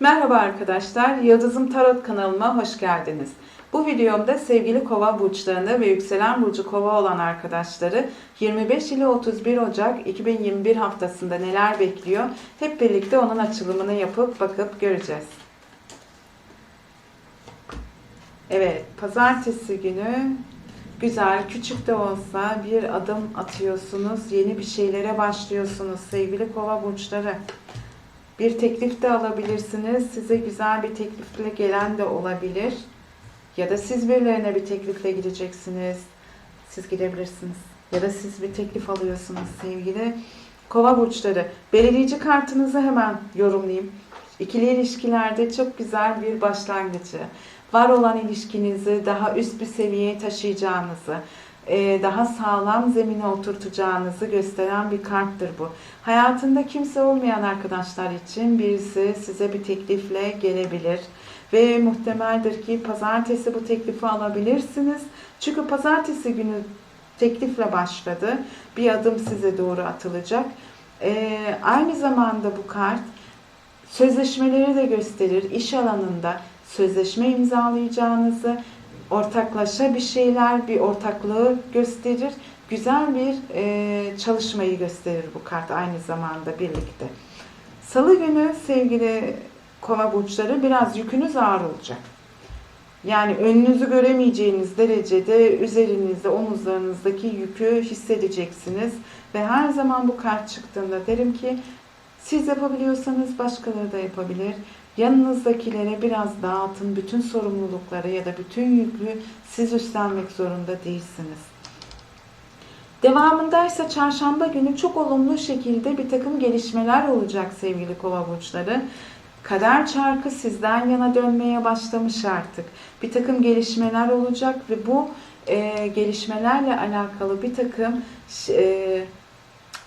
Merhaba arkadaşlar, Yıldızım Tarot kanalıma hoş geldiniz. Bu videomda sevgili kova burçlarını ve yükselen burcu kova olan arkadaşları 25 ile 31 Ocak 2021 haftasında neler bekliyor hep birlikte onun açılımını yapıp bakıp göreceğiz. Evet, pazartesi günü güzel, küçük de olsa bir adım atıyorsunuz, yeni bir şeylere başlıyorsunuz sevgili kova burçları. Bir teklif de alabilirsiniz. Size güzel bir teklifle gelen de olabilir. Ya da siz birilerine bir teklifle gideceksiniz. Siz gidebilirsiniz. Ya da siz bir teklif alıyorsunuz sevgili kova burçları. Belirleyici kartınızı hemen yorumlayayım. İkili ilişkilerde çok güzel bir başlangıcı. Var olan ilişkinizi daha üst bir seviyeye taşıyacağınızı, daha sağlam zemine oturtacağınızı gösteren bir karttır bu. Hayatında kimse olmayan arkadaşlar için birisi size bir teklifle gelebilir. Ve muhtemeldir ki pazartesi bu teklifi alabilirsiniz. Çünkü pazartesi günü teklifle başladı. Bir adım size doğru atılacak. E, aynı zamanda bu kart sözleşmeleri de gösterir. İş alanında sözleşme imzalayacağınızı, ortaklaşa bir şeyler, bir ortaklığı gösterir. Güzel bir e, çalışmayı gösterir bu kart aynı zamanda birlikte. Salı günü sevgili kova burçları biraz yükünüz ağır olacak. Yani önünüzü göremeyeceğiniz derecede üzerinizde, omuzlarınızdaki yükü hissedeceksiniz. Ve her zaman bu kart çıktığında derim ki siz yapabiliyorsanız başkaları da yapabilir. Yanınızdakilere biraz dağıtın. Bütün sorumlulukları ya da bütün yüklü siz üstlenmek zorunda değilsiniz. Devamındaysa çarşamba günü çok olumlu şekilde bir takım gelişmeler olacak sevgili kova burçları. Kader çarkı sizden yana dönmeye başlamış artık. Bir takım gelişmeler olacak ve bu e, gelişmelerle alakalı bir takım e,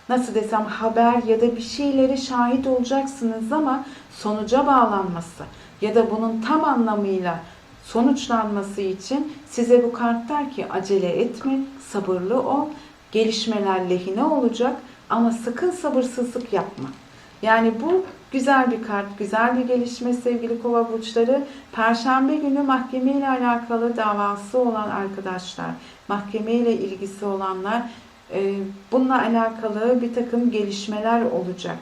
nasıl desem haber ya da bir şeyleri şahit olacaksınız ama sonuca bağlanması ya da bunun tam anlamıyla sonuçlanması için size bu kart der ki acele etme, sabırlı ol, gelişmeler lehine olacak ama sakın sabırsızlık yapma. Yani bu güzel bir kart, güzel bir gelişme sevgili kova burçları. Perşembe günü mahkeme ile alakalı davası olan arkadaşlar, mahkeme ile ilgisi olanlar bununla alakalı bir takım gelişmeler olacak.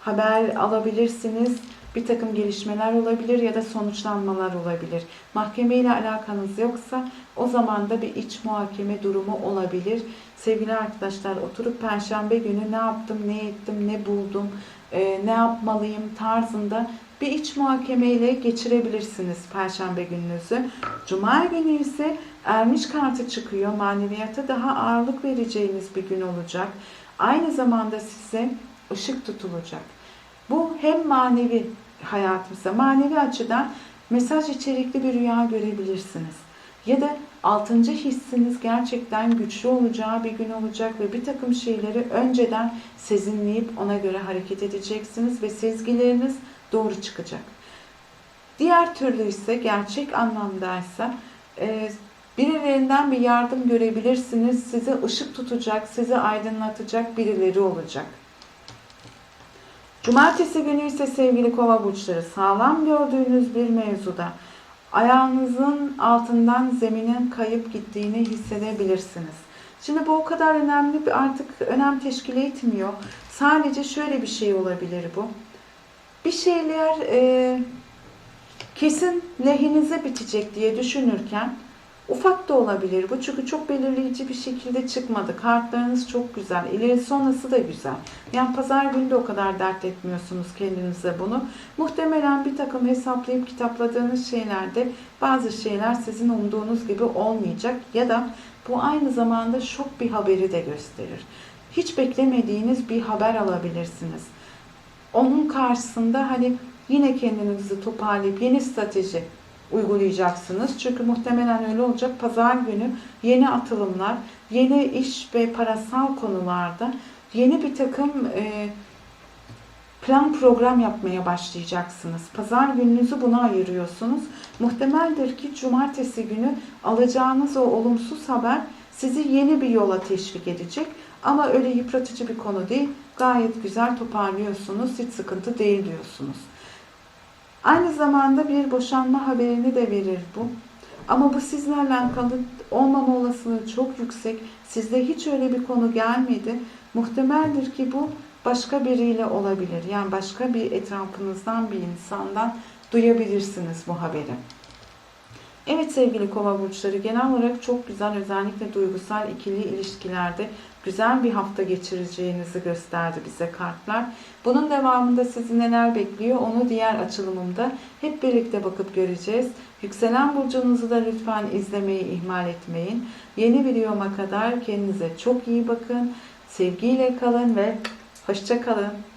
Haber alabilirsiniz. Bir takım gelişmeler olabilir ya da sonuçlanmalar olabilir. Mahkeme ile alakanız yoksa o zaman da bir iç muhakeme durumu olabilir. Sevgili arkadaşlar oturup perşembe günü ne yaptım, ne ettim, ne buldum, e, ne yapmalıyım tarzında bir iç muhakeme ile geçirebilirsiniz perşembe gününüzü. Cuma günü ise ermiş kartı çıkıyor. Maneviyata daha ağırlık vereceğiniz bir gün olacak. Aynı zamanda size ışık tutulacak. Bu hem manevi hayatımızda, manevi açıdan mesaj içerikli bir rüya görebilirsiniz. Ya da altıncı hissiniz gerçekten güçlü olacağı bir gün olacak ve bir takım şeyleri önceden sezinleyip ona göre hareket edeceksiniz ve sezgileriniz doğru çıkacak. Diğer türlü ise gerçek anlamdaysa e, birilerinden bir yardım görebilirsiniz. Size ışık tutacak, sizi aydınlatacak birileri olacak. Cumartesi günü ise sevgili kova burçları sağlam gördüğünüz bir mevzuda ayağınızın altından zeminin kayıp gittiğini hissedebilirsiniz. Şimdi bu o kadar önemli bir artık önem teşkil etmiyor. Sadece şöyle bir şey olabilir bu. Bir şeyler e, kesin lehinize bitecek diye düşünürken ufak da olabilir bu. Çünkü çok belirleyici bir şekilde çıkmadı. Kartlarınız çok güzel. İleri sonrası da güzel. Yani pazar günü de o kadar dert etmiyorsunuz kendinize bunu. Muhtemelen bir takım hesaplayıp kitapladığınız şeylerde bazı şeyler sizin umduğunuz gibi olmayacak. Ya da bu aynı zamanda şok bir haberi de gösterir. Hiç beklemediğiniz bir haber alabilirsiniz. Onun karşısında hani yine kendinizi toparlayıp yeni strateji uygulayacaksınız. Çünkü muhtemelen öyle olacak. Pazar günü yeni atılımlar, yeni iş ve parasal konularda yeni bir takım e, plan program yapmaya başlayacaksınız. Pazar gününüzü buna ayırıyorsunuz. Muhtemeldir ki cumartesi günü alacağınız o olumsuz haber sizi yeni bir yola teşvik edecek. Ama öyle yıpratıcı bir konu değil. Gayet güzel toparlıyorsunuz. Hiç sıkıntı değil diyorsunuz. Aynı zamanda bir boşanma haberini de verir bu. Ama bu sizlerle alakalı olmama olasılığı çok yüksek. Sizde hiç öyle bir konu gelmedi. Muhtemeldir ki bu başka biriyle olabilir. Yani başka bir etrafınızdan bir insandan duyabilirsiniz bu haberi. Evet sevgili kova burçları genel olarak çok güzel özellikle duygusal ikili ilişkilerde güzel bir hafta geçireceğinizi gösterdi bize kartlar. Bunun devamında sizi neler bekliyor onu diğer açılımımda hep birlikte bakıp göreceğiz. Yükselen burcunuzu da lütfen izlemeyi ihmal etmeyin. Yeni videoma kadar kendinize çok iyi bakın. Sevgiyle kalın ve hoşça kalın.